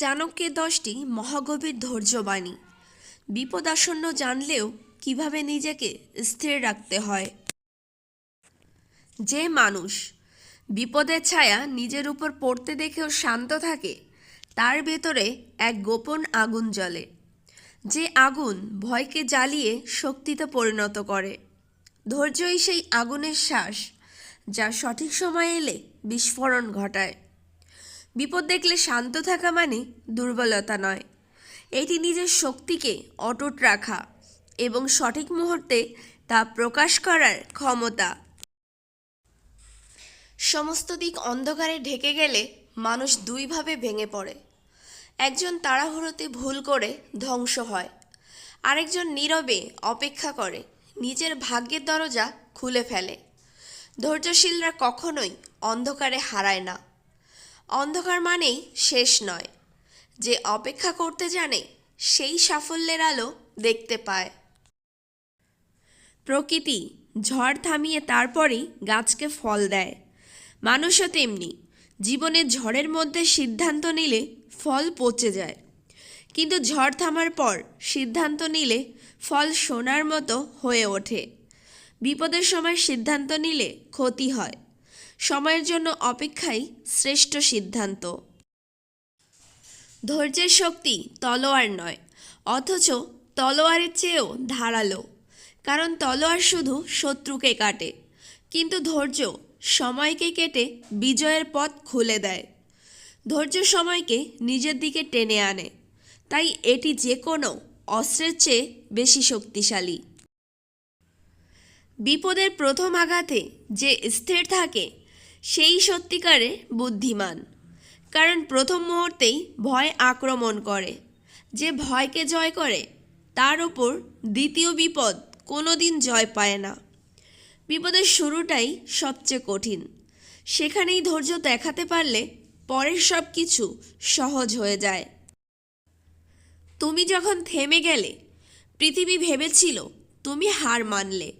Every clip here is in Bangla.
চাণক্যের দশটি মহাগভীর ধৈর্যবাণী। বিপদাসন্ন জানলেও কীভাবে নিজেকে স্থির রাখতে হয়? যে মানুষ বিপদের ছায়া নিজের উপর পড়তে দেখেও শান্ত থাকে, তার ভেতরে এক গোপন আগুন জ্বলে। যে আগুন ভয়কে জ্বালিয়ে শক্তিতে পরিণত করে। ধৈর্যই সেই আগুনের শ্বাস যা সঠিক সময় এলে বিস্ফোরণ ঘটায়। বিপদ দেখলে শান্ত থাকা মানে দুর্বলতা নয়। এটি নিজের শক্তিকে অটুট রাখা এবং সঠিক মুহূর্তে তা প্রকাশ করার ক্ষমতা। সমস্ত দিক অন্ধকারে ঢেকে গেলে মানুষ দুইভাবে ভেঙে পড়ে। একজন তাড়াহুড়োতে ভুল করে ধ্বংস হয়। আরেকজন নীরবে অপেক্ষা করে, নিজের ভাগ্যের দরজা খুলে ফেলে। ধৈর্যশীলরা কখনোই অন্ধকারে হারায় না। অন্ধকার মানেই শেষ নয়। যে অপেক্ষা করতে জানে, সেই সাফল্যের আলো দেখতে পায়। প্রকৃতি ঝড় থামিয়ে তারপরেই গাছকে ফল দেয়। মানুষও তেমনি, জীবনের ঝড়ের মধ্যে সিদ্ধান্ত নিলে ফল পচে যায়। কিন্তু ঝড় থামার পর সিদ্ধান্ত নিলে ফল সোনার মতো হয়ে ওঠে। বিপদের সময় সিদ্ধান্ত নিলে ক্ষতি হয়। সময়ের জন্য অপেক্ষাই শ্রেষ্ঠ সিদ্ধান্ত। ধৈর্যের শক্তি তলোয়ার নয়, অথচ তলোয়ারের চেয়েও ধারালো। কারণ তলোয়ার শুধু শত্রুকে কাটে, কিন্তু ধৈর্য সময়কে কেটে বিজয়ের পথ খুলে দেয়। ধৈর্য সময়কে নিজের দিকে টেনে আনে, তাই এটি যে কোনো অস্ত্রের চেয়ে বেশি শক্তিশালী। বিপদের প্রথম আঘাতে যে স্থির থাকে সেই সত্যিকারে বুদ্ধিমান। কারণ প্রথম মুহূর্তেই ভয় আক্রমণ করে। যে ভয়কে জয় করে, তার ওপর দ্বিতীয় বিপদ কোনো দিন জয় পায় না। বিপদের শুরুটাই সবচেয়ে কঠিন। সেখানেই ধৈর্য দেখাতে পারলে পরের সব কিছু সহজ হয়ে যায়। তুমি যখন থেমে গেলে, পৃথিবী ভেবেছিল তুমি হার মানলে।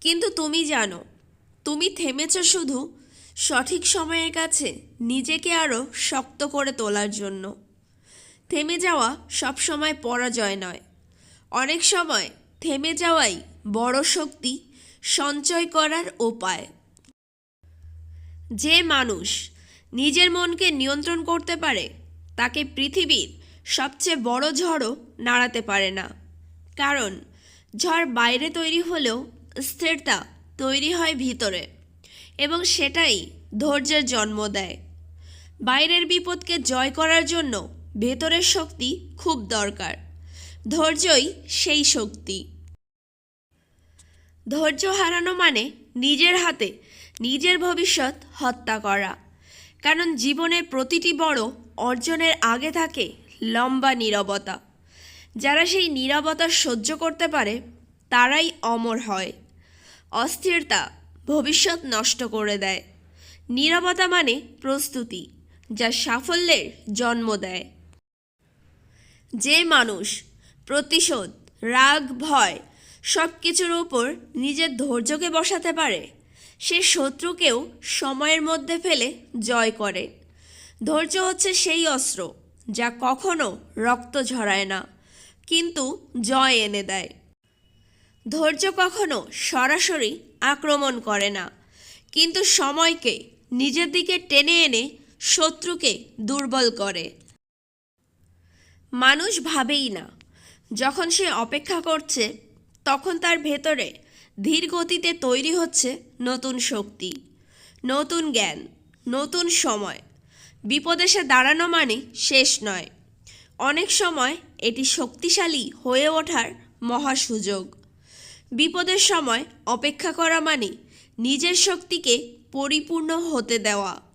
কিন্তু তুমি জানো, তুমি থেমেছ শুধু সঠিক সময়ের কাছে নিজেকে আরও শক্ত করে তোলার জন্য। থেমে যাওয়া সবসময় পরাজয় নয়। অনেক সময় থেমে যাওয়াই বড় শক্তি, সঞ্চয় করার উপায়। যে মানুষ নিজের মনকে নিয়ন্ত্রণ করতে পারে, তাকে পৃথিবীর সবচেয়ে বড় ঝড়ও নাড়াতে পারে না। কারণ, ঝড় বাইরে তৈরি হলেও স্থিরতা তৈরি হয় ভিতরে। এবং সেটাই ধৈর্যের জন্ম দেয়। বাইরের বিপদকে জয় করার জন্য ভেতরের শক্তি খুব দরকার। ধৈর্যই সেই শক্তি। ধৈর্য হারানো মানে নিজের হাতে নিজের ভবিষ্যৎ হত্যা করা। কারণ জীবনের প্রতিটি বড় অর্জনের আগে থাকে লম্বা নীরবতা। যারা সেই নীরবতা সহ্য করতে পারে, তারাই অমর হয়। অস্থিরতা ভবিষ্যৎ নষ্ট করে দেয়। নীরবতা মানে প্রস্তুতি, যা সাফল্যের জন্ম দেয়। যে মানুষ প্রতিশোধ, রাগ, ভয় সব কিছুর ওপর নিজের ধৈর্যকে বসাতে পারে, সে শত্রুকেও সময়ের মধ্যে ফেলে জয় করে। ধৈর্য হচ্ছে সেই অস্ত্র, যা কখনো রক্ত ঝরায় না, কিন্তু জয় এনে দেয়। ধৈর্য কখনো সরাসরি আক্রমণ করে না। কিন্তু সময়কে নিজের দিকে টেনে এনে শত্রুকে দুর্বল করে। মানুষ ভাবেই না। যখন সে অপেক্ষা করছে, তখন তার ভেতরে ধীর গতিতে তৈরি হচ্ছে নতুন শক্তি, নতুন জ্ঞান, নতুন সময়। বিপদে সে দাঁড়ানো মানে শেষ নয়। অনেক সময় এটি শক্তিশালী হয়ে ওঠার মহা সুযোগ। বিপদের সময় অপেক্ষা করা মানে নিজের শক্তিকে পরিপূর্ণ হতে দেওয়া।